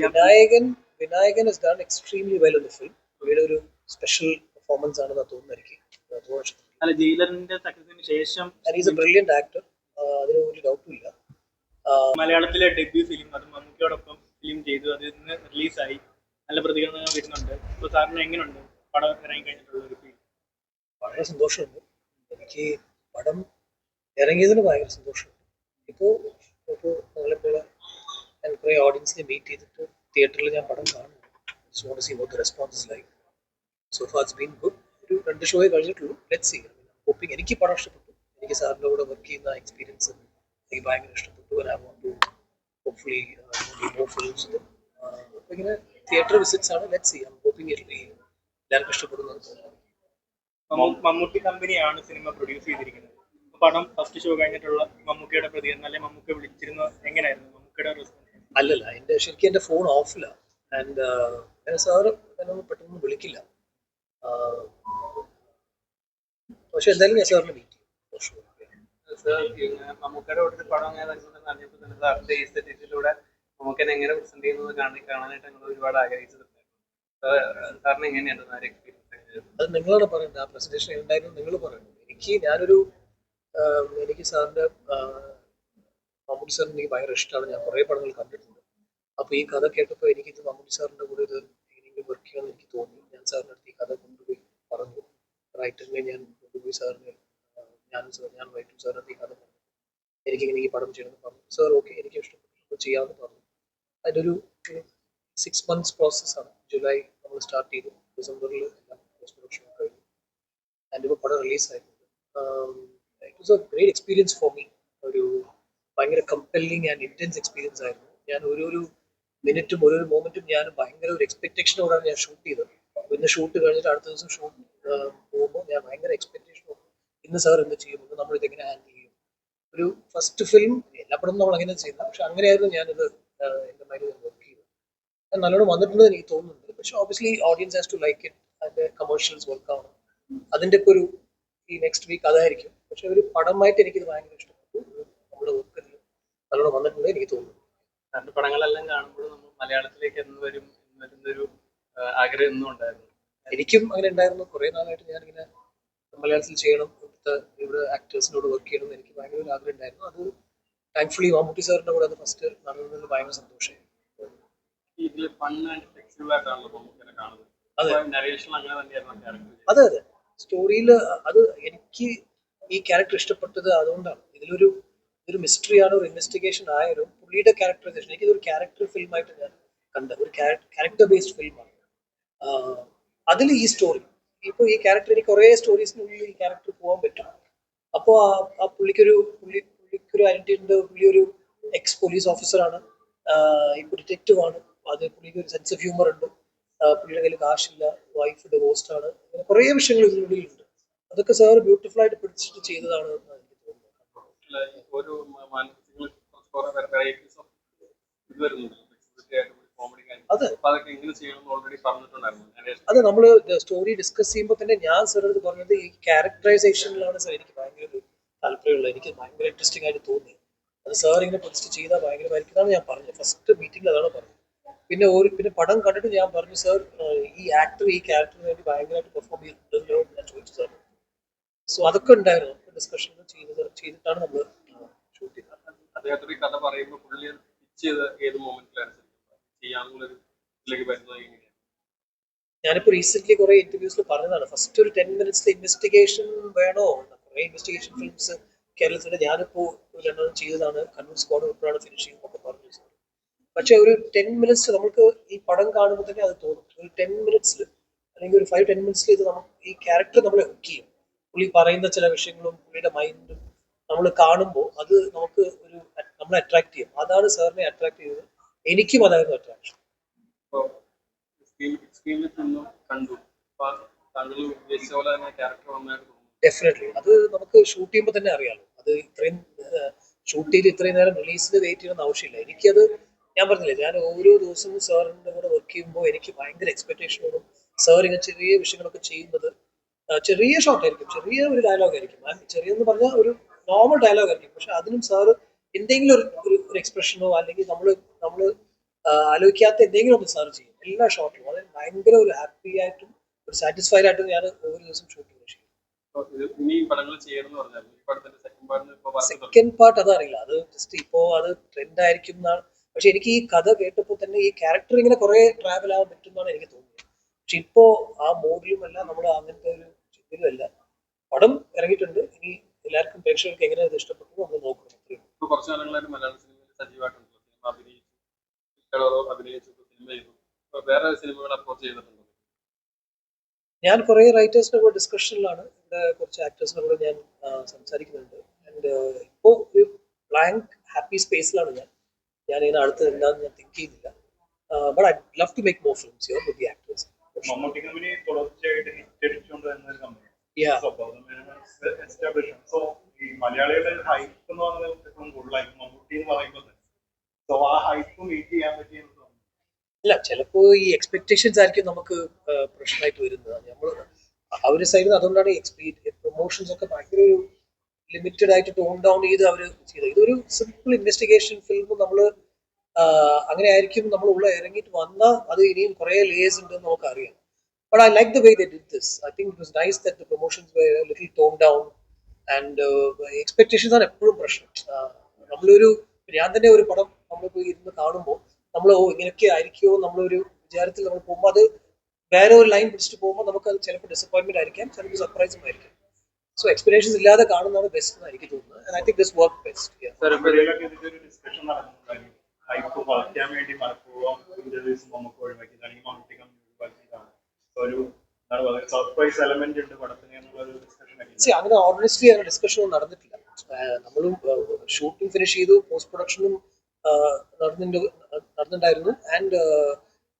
Vinayakan Vinayakan is done extremely well in the film പുള്ളിയുടെ ഒരു special performance ആണെന്ന് തോന്നുന്നു എനിക്ക് അല്ല ജയിലറിന്റെ സക്സസിന് ശേഷം ഈസ് എ ബ്രില്യന്റ് ആക്ടർ അതിന് ഒരു ഡൗട്ടും ഇല്ല. മലയാളത്തിലെ ഡെബ്യൂ ഫിലിം അത് മമ്മൂക്കയോടൊപ്പം ഫിലിം ചെയ്തു. അതിൽ നിന്ന് റിലീസായി നല്ല പ്രതികരണങ്ങൾ വരുന്നുണ്ട്. അപ്പോൾ സാറിന് എങ്ങനെയുണ്ട്? പടം ഇറങ്ങി കഴിഞ്ഞിട്ടുള്ള ഒരു ഫീൽ വളരെ സന്തോഷമുണ്ട്. എനിക്ക് പടം ഇറങ്ങിയതിന് ഭയങ്കര സന്തോഷമുണ്ട്. ഇപ്പോൾ ഇപ്പോൾ ഞങ്ങളെപ്പോലെ ഞാൻ കുറേ ഓഡിയൻസിനെ മീറ്റ് ചെയ്തിട്ട് തിയേറ്ററിൽ ഞാൻ പടം കാണുന്നു so response like so far been good ഒരു രണ്ട് ഷോയെ കഴിഞ്ഞിട്ടുള്ളൂ. ലെറ്റ് സി ഹോപ്പിംഗ് എനിക്ക് പടം ഇഷ്ടപ്പെട്ടു. എനിക്ക് സാറിന്റെ കൂടെ വർക്ക് ചെയ്യുന്ന എക്സ്പീരിയൻസ് എനിക്ക് ഭയങ്കര ഇഷ്ടപ്പെട്ടു. I want hopefully more films ഇങ്ങനെ തിയേറ്റർ വിസിറ്റ്സ് ആണ്. ലെറ്റ് സി ഹോപ്പിംഗ് എല്ലാവർക്കും ഇഷ്ടപ്പെടുന്നത് മമ്മൂട്ടി കമ്പനിയാണ് സിനിമ പ്രൊഡ്യൂസ് ചെയ്തിരിക്കുന്നത്. പടം ഫസ്റ്റ് ഷോ കഴിഞ്ഞിട്ടുള്ള മമ്മൂക്കയുടെ പ്രതികരണം അല്ലെങ്കിൽ മമ്മൂക്ക വിളിച്ചിരുന്ന എങ്ങനെയായിരുന്നു? മമ്മൂക്കയുടെ റെസ്പോൺസ് അല്ലല്ല എന്റെ ശരിക്കും എന്റെ ഫോൺ ഓഫിലാണ് ആൻഡ് ഞാൻ സാറ് എന്നൊന്നും പെട്ടെന്ന് വിളിക്കില്ല. പക്ഷെ എന്തായാലും ഞാൻ സാറിനെ മീറ്റ് ചെയ്യും. സാർ മമ്മൂക്കയുടെ കൂടെ ഒരു പടം അങ്ങനെ വരുന്നുണ്ടെന്ന് അറിഞ്ഞപ്പോൾ തന്നെ സാറിന്റെ ഈ സെറ്റിലൂടെ മമ്മൂക്കനെ എങ്ങനെ പ്രസന്റ് ചെയ്യുന്നത് കാണി കാണാനായിട്ട് ഞങ്ങൾ ഒരുപാട് ആഗ്രഹിച്ചിട്ടുണ്ടായിരുന്നു. സാർ- സാറിന് എങ്ങനെയായിരുന്നു ആ ഒരു എക്സ്പീരിയൻസ് അത് നിങ്ങളോട് പറയുന്നത് ആ പ്രസന്റേഷൻ ഉണ്ടായിരുന്നു നിങ്ങൾ പറയുന്നത് എനിക്ക് ഞാനൊരു എനിക്ക് സാറിന്റെ മമ്മൂട്ടി സാറിന് എനിക്ക് ഭയങ്കര ഇഷ്ടമാണ് ഞാൻ കുറേ പടങ്ങൾ കണ്ടിട്ടുണ്ട്. അപ്പോൾ ഈ കഥ കേട്ടപ്പോൾ എനിക്കിത് മമ്മൂട്ടി സാറിന്റെ കൂടെ ഇത് എങ്ങനെയെങ്കിലും വർക്ക് ചെയ്യണമെന്ന് എനിക്ക് തോന്നി. ഞാൻ സാറിന്റെ അടുത്ത് ഈ കഥ കൊണ്ടുപോയി പറഞ്ഞു. റൈറ്ററിനെ ഞാൻ കൊണ്ടുപോയി സാറിന് ഞാനും സാർ ഞാൻ റൈറ്റും സാറിന്റെ അടുത്ത് ഈ കഥ പറഞ്ഞു. എനിക്കിങ്ങനെ ഈ പടം ചെയ്യണമെന്ന് പറഞ്ഞു. സാർ ഓക്കെ എനിക്ക് ഇഷ്ടപ്പെട്ടു. ചെയ്യാമെന്ന് പറഞ്ഞു. അതിന്റെ ഒരു സിക്സ് മന്ത്സ് പ്രോസസ്സാണ് ജൂലൈ നമ്മൾ സ്റ്റാർട്ട് ചെയ്തു. ഡിസംബറിൽ എല്ലാം പോസ്റ്റ് പ്രൊഡക്ഷൻ കഴിഞ്ഞു. അതിന്റെ ഇപ്പോൾ പടം റിലീസായിട്ടുണ്ട് it was a great experience for me ഒരു ഭയങ്കര കമ്പല്ലിങ് ആൻഡ് ഇന്റൻസ് എക്സ്പീരിയൻസ് ആയിരുന്നു. ഞാൻ ഓരോരോ മിനിറ്റും ഓരോരോ മൊമെന്റും ഞാൻ ഭയങ്കര ഒരു എക്സ്പെക്ടേഷനോടാണ് ഞാൻ ഷൂട്ട് ചെയ്തത്. ഇന്ന് ഷൂട്ട് കഴിഞ്ഞിട്ട് അടുത്ത ദിവസം ഷൂട്ട് പോകുമ്പോൾ ഞാൻ ഭയങ്കര എക്സ്പെക്ടേഷനോട് ഇന്ന് സാർ എന്ത് ചെയ്യും? ഇന്ന് നമ്മൾ ഇതെങ്ങനെ ഹാൻഡിൽ ചെയ്യും? ഒരു ഫസ്റ്റ് ഫിലിം എല്ലാ പടവും നമ്മൾ അങ്ങനെ ചെയ്യുന്നത്. പക്ഷെ അങ്ങനെയായിരുന്നു ഞാനിത് എന്റെ മൈൻഡിൽ വർക്ക് ചെയ്തത്. നല്ലോണം വന്നിട്ടുണ്ടെന്ന് എനിക്ക് തോന്നുന്നുണ്ട്. പക്ഷെ obviously audience has to like it അതിന്റെ കമേഴ്ഷ്യൽസ് വർക്ക് ആവണം. അതിന്റെ ഒക്കെ ഒരു ഈ നെക്സ്റ്റ് വീക്ക് അതായിരിക്കും. പക്ഷെ ഒരു പടമായിട്ട് എനിക്കിത് ഭയങ്കര വർക്കിൽ നല്ലോണം വന്നിട്ടുണ്ട് എനിക്ക് തോന്നുന്നു. രണ്ട് പടങ്ങളെല്ലാം കാണുമ്പോൾ നമ്മൾ മലയാളത്തിലേക്ക് എന്ന് വരും വരുന്നൊരു ആഗ്രഹം എന്നും ഉണ്ടായിരുന്നു. എനിക്കും അങ്ങനെ ഉണ്ടായിരുന്നു. കുറേ നാളായിട്ട് ഞാനിങ്ങനെ മലയാളത്തിൽ ചെയ്യണം ഇവിടുത്തെ ഇവിടെ ആക്ടേഴ്സിനോട് വർക്ക് ചെയ്യണം എനിക്ക് ഭയങ്കര ഒരു ആഗ്രഹം ഉണ്ടായിരുന്നു. അത് താങ്ക്ഫുള്ളി മമ്മൂട്ടി സാറിന്റെ കൂടെ അത് ഫസ്റ്റ് നടന്നതിൽ ഭയങ്കര സന്തോഷമായി അതെ. അതെ അതെ. സ്റ്റോറിയിൽ അത് എനിക്ക് ഈ ക്യാരക്ടർ ഇഷ്ടപ്പെട്ടത് അതുകൊണ്ടാണ്. ഇതിലൊരു ഒരു മിസ്റ്ററിയാണ് ഒരു ഇൻവെസ്റ്റിഗേഷൻ ആയാലും പുള്ളിയുടെ ക്യാരക്ടറൈസേഷൻ എനിക്ക് ഇതൊരു ക്യാരക്ടർ ഫിലിമായിട്ട് ഞാൻ കണ്ട ഒരു ക്യാരക്ടർ ബേസ്ഡ് ഫിലിമാണ് അതിൽ ഈ സ്റ്റോറി ഇപ്പോൾ ഈ ക്യാരക്ടർ എനിക്ക് കുറേ സ്റ്റോറീസിനുള്ളിൽ ഈ ക്യാരക്ടർ പോകാൻ പറ്റും. അപ്പോൾ ആ ആ പുള്ളിക്കൊരു പുള്ളി പുള്ളിക്കൊരു ഐഡന്റിറ്റി ഉണ്ട് പുള്ളി ഒരു എക്സ് പോലീസ് ഓഫീസറാണ് ഇപ്പോൾ ഡിറ്റക്റ്റീവ് ആണ്. അത് പുള്ളിക്ക് ഒരു സെൻസ് ഓഫ് ഹ്യൂമർ ഉണ്ട്. പുള്ളിയുടെ കയ്യിൽ കാശില്ല വൈഫ് ഡിവോഴ്സ്ഡ് ആണ്. അങ്ങനെ കുറേ വിഷയങ്ങൾ ഇതിനുള്ളിലുണ്ട്. അതൊക്കെ സാർ ബ്യൂട്ടിഫുൾ ആയിട്ട് പിടിച്ചിട്ട് ചെയ്തതാണ് എന്ന് എനിക്ക് തോന്നുന്നത് ഒരു മാനസികങ്ങൾ കുറെ വെറൈറ്റീസ് ഓഫ് ഇത് വരുന്നുണ്ട് ഫ്ലെക്സിബിലിറ്റി ആയിട്ട് കോമഡി അതെ. അപ്പൊ അതൊക്കെ എങ്ങനെ ചെയ്യണമെന്ന് ഓൾറെഡി പറഞ്ഞിട്ടുണ്ടായിരുന്നു നരേഷൻ അത് നമ്മൾ സ്റ്റോറി ഡിസ്കസ് ചെയ്യുമ്പോൾ തന്നെ ഞാൻ സാർ അടുത്ത് പറഞ്ഞത് ഈ ക്യാരക്ടറൈസേഷനിലാണ് സാർ എനിക്ക് ഭയങ്കര താല്പര്യമുള്ളത്. എനിക്ക് ഭയങ്കര ഇൻട്രസ്റ്റിംഗ് ആയിട്ട് തോന്നി. അത് സാർ ഇങ്ങനെ പ്രതിഷ്ഠ ചെയ്താൽ ഭയങ്കരമായിരിക്കും എന്നാണ് ഞാൻ പറഞ്ഞത്. ഫസ്റ്റ് മീറ്റിംഗിൽ അതാണ് പറഞ്ഞത്. പിന്നെ ഒരു പിന്നെ പടം കണ്ടിട്ട് ഞാൻ പറഞ്ഞു സർ ഈ ആക്ടർ ഈ ക്യാരക്ടറിന് വേണ്ടി ഭയങ്കരമായിട്ട് പെർഫോം ചെയ്തിട്ടുണ്ടല്ലോ ഞാൻ ചോദിച്ചു സാർ സോ അതൊക്കെ ഉണ്ടായിരുന്നു. ഡിസ്കഷൻ ചെയ്തത് ചെയ്തിട്ടാണ് നമ്മൾ ഷൂട്ട് ചെയ്തത്. അദ്ദേഹത്തിന് ഈ കഥ പറയുമ്പോൾ പുള്ളി ചെയ്ത് ഏത് മൊമെന്റിലാണ് ചെയ്യാനുള്ളൊരു ഞാനിപ്പോൾ റീസെന്റ് കുറെ ഇന്റർവ്യൂസിൽ പറഞ്ഞതാണ്. ഫസ്റ്റ് ഒരു ടെൻ മിനിറ്റ്സിലെ ഇൻവെസ്റ്റിഗേഷൻ വേണോ? കുറെ ഇൻവെസ്റ്റിഗേഷൻ ഫിലിംസ് കേരളത്തിന്റെ ഞാനിപ്പോ രണ്ടെണ്ണം ചെയ്തതാണ്. കണ്ണൂർ സ്ക്വാഡ് ഉൾപ്പെടെ ഫിനിഷിംഗ് എന്നൊക്കെ പറഞ്ഞു. പക്ഷെ ഒരു ടെൻ മിനിറ്റ്സ് നമുക്ക് ഈ പടം കാണുമ്പോൾ തന്നെ അത് തോന്നും. ഒരു ടെൻ മിനിറ്റ്സിൽ അല്ലെങ്കിൽ ഒരു ഫൈവ് ടെൻ മിനിറ്റ്സിൽ ഇത് നമുക്ക് ഈ ക്യാരക്ടർ നമ്മളെ ഹുക്ക് ചെയ്യും. പുള്ളി പറയുന്ന ചില വിഷയങ്ങളും പുള്ളിയുടെ മൈൻഡും നമ്മൾ കാണുമ്പോൾ അത് നമുക്ക് ഒരു നമ്മളെ അട്രാക്ട് ചെയ്യും. അതാണ് സാറിനെ അട്രാക്ട് ചെയ്തത്. എനിക്കും അതായിരുന്നു കണ്ടു. ക്യാരക്ടർ ഡെഫിനറ്റ്ലി അത് നമുക്ക് ഷൂട്ട് ചെയ്യുമ്പോൾ തന്നെ അറിയാലോ. അത് ഇത്രയും ഷൂട്ട് ചെയ്ത് ഇത്രയും നേരം റിലീസിന് വെയിറ്റ് ചെയ്യണമെന്ന് ആവശ്യമില്ല. എനിക്കത് ഞാൻ പറഞ്ഞില്ലേ ഞാൻ ഓരോ ദിവസവും സാറിന്റെ കൂടെ വർക്ക് ചെയ്യുമ്പോൾ എനിക്ക് ഭയങ്കര എക്സ്പെക്ടേഷനോടും സാർ ഇങ്ങനെ ചെറിയ വിഷയങ്ങളൊക്കെ ചെയ്യുന്നത് ചെറിയ ഷോട്ട് ആയിരിക്കും. ചെറിയ ഒരു ഡയലോഗ് ആയിരിക്കും. ചെറിയ ചെറിയെന്ന് പറഞ്ഞാൽ ഒരു നോർമൽ ഡയലോഗ് ആയിരിക്കും. പക്ഷെ അതിനും സാറ് എന്തെങ്കിലും ഒരു- ഒരു എക്സ്പ്രഷനോ അല്ലെങ്കിൽ നമ്മൾ നമ്മൾ ആലോചിക്കാത്ത എന്തെങ്കിലും ഒന്ന് സാർ ചെയ്യും. എല്ലാ ഷോട്ടിലും അത് ഭയങ്കര ഒരു ഹാപ്പി ആയിട്ടും ഒരു സാറ്റിസ്ഫൈഡ് ആയിട്ടും ഞാൻ ഒരു ദിവസം ഷൂട്ട് ചെയ്യും. സെക്കൻഡ് പാർട്ട് അതറിയില്ല. അത് ജസ്റ്റ് ഇപ്പോ അത് ട്രെൻഡ് ആയിരിക്കും എന്നാണ്. പക്ഷെ എനിക്ക് ഈ കഥ കേട്ടപ്പോൾ തന്നെ ഈ ക്യാരക്ടർ ഇങ്ങനെ കുറെ ട്രാവൽ ആവാൻ പറ്റും എന്നാണ് എനിക്ക് തോന്നുന്നത് പക്ഷെ ഇപ്പോ ആ മോഡിലും അല്ല നമ്മൾ അങ്ങനത്തെ ഒരു ചിന്തയിലും അല്ല പടം ഇറങ്ങിയിട്ടുണ്ട്. ഇനി എല്ലാവർക്കും പ്രേക്ഷകർക്ക് എങ്ങനെ അത് ഇഷ്ടപ്പെട്ടു നമ്മൾ നോക്കണം. അത്രയും. കുറച്ച് കാലങ്ങളായിട്ട് മലയാള സിനിമയിൽ സജീവമായിട്ടുണ്ട് അഭിനയിച്ചു. അഭിനയിച്ചു. സിനിമ ചെയ്തു. വേറെ സിനിമകൾ അപ്രോച്ച് ചെയ്തിട്ടുണ്ടോ? ഞാൻ കുറെ റൈറ്റേഴ്സിന്റെ കൂടെ ഡിസ്കഷനിലാണ് ഇവിടെ കുറച്ച് ആക്ടേഴ്സിന്റെ കൂടെ ഞാൻ സംസാരിക്കുന്നുണ്ട്. ആൻഡ് ഇപ്പോൾ ഒരു ബ്ലാങ്ക് ഹാപ്പി സ്പേസിലാണ് ഞാൻ. ഞാൻ ഇതിന് അടുത്ത് എന്താണെന്ന് ഞാൻ തിങ്ക് ചെയ്യുന്നില്ല. But I love to make more films your with the actors Mammootty company തുടർച്ചയായിട്ട് ഹിറ്റ് അടിച്ചുകൊണ്ട് വരുന്ന ഒരു കമ്പനി യാ എസ്റ്റാബ്ലിഷ് സോ ഈ മലയാളികളുടെ ഹൈപ്പ് എന്ന് പറയുന്നത് ഏറ്റവും കൂടുതലായിരിക്കും മമ്മൂട്ടി എന്ന് പറയുമ്പോൾ സോ ആ ഹൈപ്പ് മീറ്റ് ചെയ്യാൻ തോന്നുന്നു അല്ല ചിലപ്പോ ഈ എക്സ്പെക്ടേഷൻസ് ആയിരിക്കും നമുക്ക് പ്രശ്നമായിട്ട് വരുന്നത്. നമ്മൾ അവർ സൈഡിൽ അതുകൊണ്ടാണ് എക്സ്പീരിയൻസ് പ്രൊമോഷൻസ് ഒക്കെ ഭയങ്കര ഒരു ലിമിറ്റഡ് ആയിട്ട് ടോൺ ഡൗൺ ചെയ്ത് അവർ ചെയ്തത്. ഇതൊരു സിമ്പിൾ ഇൻവെസ്റ്റിഗേഷൻ ഫിലിം നമ്മൾ അങ്ങനെ ആയിരിക്കും നമ്മൾ ഉള്ള ഇറങ്ങിയിട്ട് വന്നാൽ അത് ഇനിയും കുറെ ലേയേഴ്സ് ഉണ്ടെന്ന് നമുക്ക് അറിയാം but I like the way this I think it was nice that promotions little tone down and expectations ആണ് എപ്പോഴും പ്രശ്നം. നമ്മളൊരു ഞാൻ തന്നെ ഒരു പടം നമ്മളിപ്പോൾ ഇരുന്ന് കാണുമ്പോൾ നമ്മൾ ഓ ഇങ്ങനെയൊക്കെ ആയിരിക്കുമോ നമ്മളൊരു വിചാരത്തിൽ നമ്മൾ പോകുമ്പോൾ അത് വേറെ ഒരു ലൈൻ പിടിച്ചിട്ട് പോകുമ്പോൾ നമുക്ക് അത് ചിലപ്പോൾ ഡിസപ്പോയിൻമെന്റ് ആയിരിക്കാം ചിലപ്പോൾ സർപ്രൈസും ആയിരിക്കാം. സോ എക്സ്പെക്ടേഷൻസ് ഇല്ലാതെ കാണുന്നതാണ് ബെസ്റ്റ് എന്ന് എനിക്ക് തോന്നുന്നത്. I think this work best അങ്ങനെ ഓണസ്റ്റ്ലി അങ്ങനെ ഡിസ്കഷൻ ഒന്നും നടന്നിട്ടില്ല. നമ്മളും ഷൂട്ടിംഗ് ഫിനിഷ് ചെയ്തു പോസ്റ്റ് പ്രൊഡക്ഷനും നടന്നിട്ടുണ്ട്. നടന്നിട്ടുണ്ടായിരുന്നു ആൻഡ്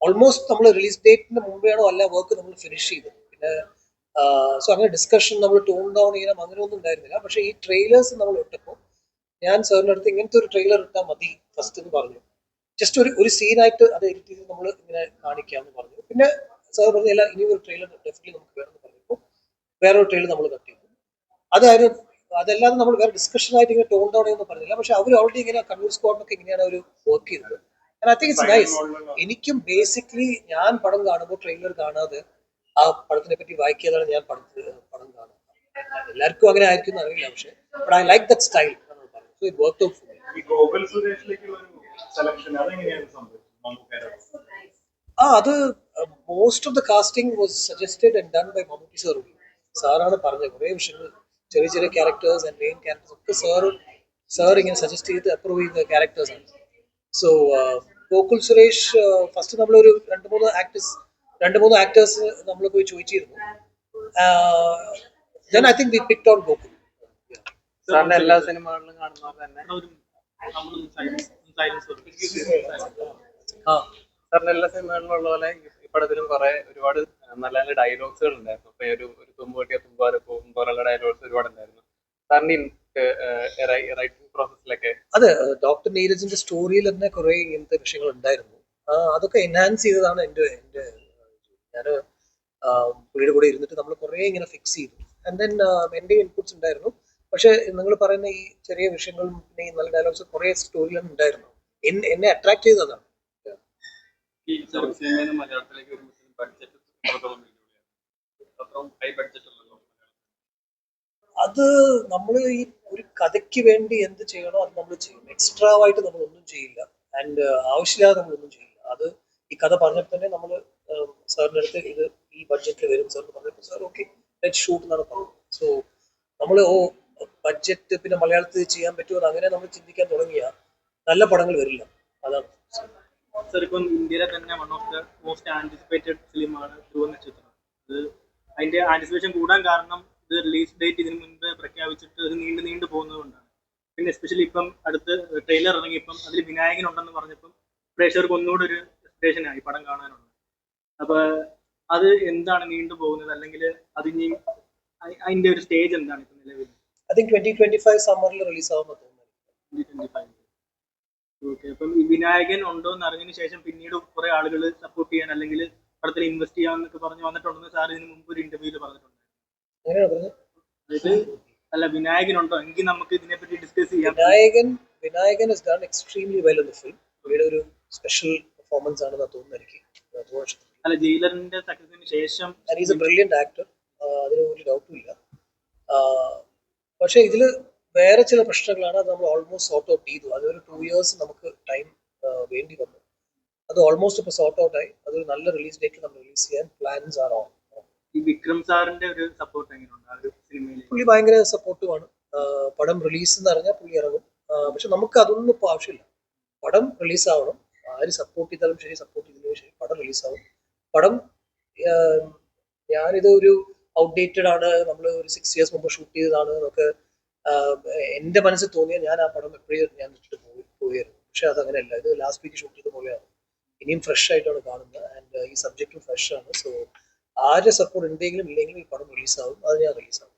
ഓൾമോസ്റ്റ് നമ്മൾ റിലീസ് ഡേറ്റിന് മുമ്പെയാണോ അല്ല വർക്ക് നമ്മൾ ഫിനിഷ് ചെയ്തത്. പിന്നെ സോ അങ്ങനെ ഡിസ്കഷൻ നമ്മൾ ടോൺ ഡൗൺ ചെയ്യണം അങ്ങനെയൊന്നും ഉണ്ടായിരുന്നില്ല. പക്ഷേ ഈ ട്രെയിലേഴ്സ് നമ്മൾ ഇട്ടപ്പോൾ ഞാൻ സാറിന്റെ അടുത്ത് ഇങ്ങനത്തെ ഒരു ട്രെയിലർ ഇട്ടാൽ മതി ഫസ്റ്റ് എന്ന് പറഞ്ഞു. ജസ്റ്റ് ഒരു ഒരു സീനായിട്ട് അത് എഡിറ്റ് ചെയ്ത് നമ്മൾ ഇങ്ങനെ കാണിക്കാമെന്ന് പറഞ്ഞു. പിന്നെ സാർ പറഞ്ഞു എല്ലാ ഇനി ഒരു ട്രെയിലർ ഡെഫിനറ്റ്ലി നമുക്ക് വേണമെന്ന് പറഞ്ഞപ്പോൾ വേറൊരു ട്രെയിലർ നമ്മൾ കട്ട് ചെയ്തു. അതായത് അതല്ലാതെ നമ്മൾ വേറെ ഡിസ്കഷൻ ആയിട്ട് ഇങ്ങനെ ടോൺ ഡൗൺ എന്ന് പറഞ്ഞില്ല. പക്ഷെ അവർ ഓൾറെഡി ഇങ്ങനെ കണ്ണൂർ സ്ക്വാഡിനൊക്കെ ഇങ്ങനെയാണ് അവർ വർക്ക് ചെയ്തത്. ഐ തിങ്ക് ഇറ്റ്സ് നൈസ് എനിക്കും ബേസിക്കലി ഞാൻ പടം കാണുമ്പോൾ ട്രെയിലർ കാണാതെ ആ പടത്തിനെ പറ്റി വായിക്കാതാണ് ഞാൻ പടത്തിൽ പടം കാണുന്നത്. എല്ലാവർക്കും അങ്ങനെ ആയിരിക്കും എന്ന് അറിയില്ല പക്ഷെ but I like that style so it work out for ആ അത് most of the casting was suggested and done by Mammootty sir സാറാണ് പറഞ്ഞത്. കുറേ വിഷയങ്ങൾ ചെറിയ ചെറിയ ക്യാരക്ടേഴ്സ് ആൻഡ് മെയിൻ ക്യാരക്ടേഴ്സ് ഒക്കെ സാർ സാർ ഇങ്ങനെ സജസ്റ്റ് ചെയ്ത് അപ്രൂവ് ചെയ്ത ക്യാരക്ടേഴ്സ് ആണ്. സോ ഗോകുൽ സുരേഷ് ഫസ്റ്റ് നമ്മളൊരു രണ്ട് മൂന്ന് ആക്ടേഴ്സ് രണ്ട് മൂന്ന് ആക്ടേഴ്സ് നമ്മൾ പോയി ചോദിച്ചിരുന്നു. Then I think we picked on Gokul സാറിന്റെ എല്ലാ സിനിമകളിലും കാണുന്ന തന്നെ. ആ. സാറിന്റെ എല്ലാ സിനിമകളിലും ഉള്ള പോലെ പടത്തിലും കുറെ ഒരുപാട് നല്ല നല്ല ഡയലോഗ്സുകൾ ഉണ്ടായിരുന്നു ഒരു ഒരു തുമ്പ് കെട്ടിയ തുമ്പാരെ പോകും പോലുള്ള ഡയലോഗ്സ് ഒരുപാട് ഉണ്ടായിരുന്നു സാറിന്റെ റൈറ്റിംഗ് പ്രോസസ്സിലൊക്കെ അതെ ഡോക്ടർ നീരജിന്റെ സ്റ്റോറിയിൽ തന്നെ കുറെ ഇങ്ങനത്തെ വിഷയങ്ങൾ ഉണ്ടായിരുന്നു. അതൊക്കെ എൻഹാൻസ് ചെയ്തതാണ് എന്റെ എന്റെ ഞാൻ പുള്ളിയുടെ കൂടെ ഇരുന്നിട്ട് നമ്മൾ കുറെ ഇങ്ങനെ ഫിക്സ് ചെയ്തു. ആൻഡ് ദെൻ എന്റെ ഇൻപുട്സ് ഉണ്ടായിരുന്നു. പക്ഷെ നിങ്ങൾ പറയുന്ന ഈ ചെറിയ വിഷയങ്ങളും പിന്നെ ഈ നല്ല ഡയലോഗ്സ് കുറെ സ്റ്റോറിയിലും ഉണ്ടായിരുന്നു. എന്നെ അട്രാക്ട് ചെയ്തതാണ്. അത് നമ്മൾ ഈ കഥയ്ക്ക് വേണ്ടി എന്ത് ചെയ്യണോ അത് നമ്മൾ ചെയ്യും. എക്സ്ട്രാ ആയിട്ട് നമ്മൾ ഒന്നും ചെയ്യില്ല. ആൻഡ് ആവശ്യമില്ലാതെ നമ്മൾ ഒന്നും ചെയ്യില്ല. അത് ഈ കഥ പറഞ്ഞപ്പോൾ തന്നെ നമ്മൾ സാറിന്റെ അടുത്ത് ഇത് ഈ ബഡ്ജറ്റിൽ വരും സാർ പറഞ്ഞപ്പോൾ സാർ ഓക്കെ ലെറ്റ് ഷൂട്ട് എന്നാണ് പറഞ്ഞത്. സോ നമ്മൾ ഓ ബഡ്ജറ്റ് പിന്നെ മലയാളത്തിൽ ചെയ്യാൻ പറ്റുമോ അങ്ങനെ നമ്മൾ ചിന്തിക്കാൻ തുടങ്ങിയ നല്ല പടങ്ങൾ വരില്ല. അതാണ്. ഇന്ത്യയിലെ തന്നെ one of the most anticipated ഫിലിമാണ് ധ്രുവ നക്ഷത്രം. അത് അതിന്റെ ആന്റിസിപ്പേഷൻ കൂടാൻ കാരണം ഇത് റിലീസ് ഡേറ്റ് ഇതിന് മുൻപ് പ്രഖ്യാപിച്ചിട്ട് അത് നീണ്ടു നീണ്ടു പോകുന്നതുകൊണ്ടാണ് പിന്നെ എസ്പെഷ്യലി ഇപ്പം അടുത്ത് ട്രെയിലർ ഇറങ്ങിയപ്പം അതിൽ വിനായകൻ ഉണ്ടെന്ന് പറഞ്ഞപ്പം പ്രേക്ഷകർക്ക് ഒന്നുകൂടെ ഒരു എക്സ്പ്രേഷനായി പടം കാണാനുണ്ട് അപ്പൊ അത് എന്താണ് നീണ്ടു പോകുന്നത്? അല്ലെങ്കിൽ അതിനി ഇനി അതിന്റെ ഒരു സ്റ്റേജ് എന്താണ് ഇപ്പം നിലവിൽ I think twenty twenty five സമ്മറിൽ release തോന്നുന്നു. ഓക്കെ അപ്പം ഈ വിനായകൻ ഉണ്ടോ എന്ന് അറിഞ്ഞതിന് ശേഷം പിന്നീട് കുറെ ആളുകൾ സപ്പോർട്ട് ചെയ്യാൻ അല്ലെങ്കിൽ പടത്തിൽ ഇൻവെസ്റ്റ് ചെയ്യാന്നൊക്കെ പറഞ്ഞു വന്നിട്ടുണ്ടെന്ന് സാർ ഇതിന് മുമ്പ് ഒരു ഇന്റർവ്യൂൽ പറഞ്ഞിട്ടുണ്ട്. അല്ല എങ്കിൽ നമുക്ക് ഡിസ്കസ് ചെയ്യാം. Vinayakan Vinayakan is done extremely well in the film ഒരു സ്പെഷ്യൽ പെർഫോമൻസ് ആണെന്ന് തോന്നുന്നു എനിക്ക്. അതുകൊണ്ട് ഇഷ്ടപ്പെട്ടു. അല്ല ജയിലറിന്റെ സക്സസിന് ശേഷം ഈസ് എ ആക്ടർ അതിന് ഒരു ഡൗട്ടും ഇല്ല. പക്ഷേ ഇതിൽ വേറെ ചില പ്രശ്നങ്ങളാണ് അത് നമ്മൾ ഓൾമോസ്റ്റ് സോർട്ട് ഔട്ട് ചെയ്തു. അതൊരു ടു ഇയേഴ്സ് നമുക്ക് ടൈം വേണ്ടി വന്നു. അത് ഓൾമോസ്റ്റ് ഇപ്പോൾ സോർട്ട് ഔട്ട് ആയി. അതൊരു നല്ല റിലീസ് ഡേറ്റ് നമ്മൾ റിലീസ് ചെയ്യാൻ പ്ലാൻസ് ആണ് ഓൺ വിക്രം സാറിന്റെ ഒരു സപ്പോർട്ട് എങ്ങനെയുണ്ട്? ആ ഒരു പുള്ളി ഭയങ്കര സപ്പോർട്ടുമാണ് പടം റിലീസ് എന്ന് പറഞ്ഞാൽ പുള്ളി ഇറങ്ങും. പക്ഷെ നമുക്ക് അതൊന്നും ഇപ്പോൾ ആവശ്യമില്ല. പടം റിലീസ് ആവണം. ആര് സപ്പോർട്ട് ചെയ്താലും ശരി സപ്പോർട്ട് ചെയ്തില്ലെങ്കിലും ശരി പടം റിലീസ് ആവും. പടം ഞാനിത് ഒരു ഔട്ട്ഡേറ്റഡ് ആണ്. നമ്മൾ ഒരു സിക്സ് ഇയേഴ്സ് മുമ്പ് ഷൂട്ട് ചെയ്തതാണ് എന്നൊക്കെ എന്റെ മനസ്സിൽ തോന്നിയ ഞാൻ ആ പടം എപ്പോഴും ഞാൻ വെച്ചിട്ട് പോയി പോയായിരുന്നു പക്ഷെ അതങ്ങനെയല്ല. ഇത് ലാസ്റ്റ് വീക്ക് ഷൂട്ട് ചെയ്ത പോലെയാണ്. ഇനിയും ഫ്രഷ് ആയിട്ടാണ് കാണുന്നത്. ആൻഡ് ഈ സബ്ജക്റ്റും ഫ്രഷ് ആണ്. സോ ആരുടെ സപ്പോർട്ട് ഉണ്ടെങ്കിലും ഇല്ലെങ്കിലും ഈ പടം റിലീസ് ആവും അത് ഞാൻ റിലീസ് ആവും.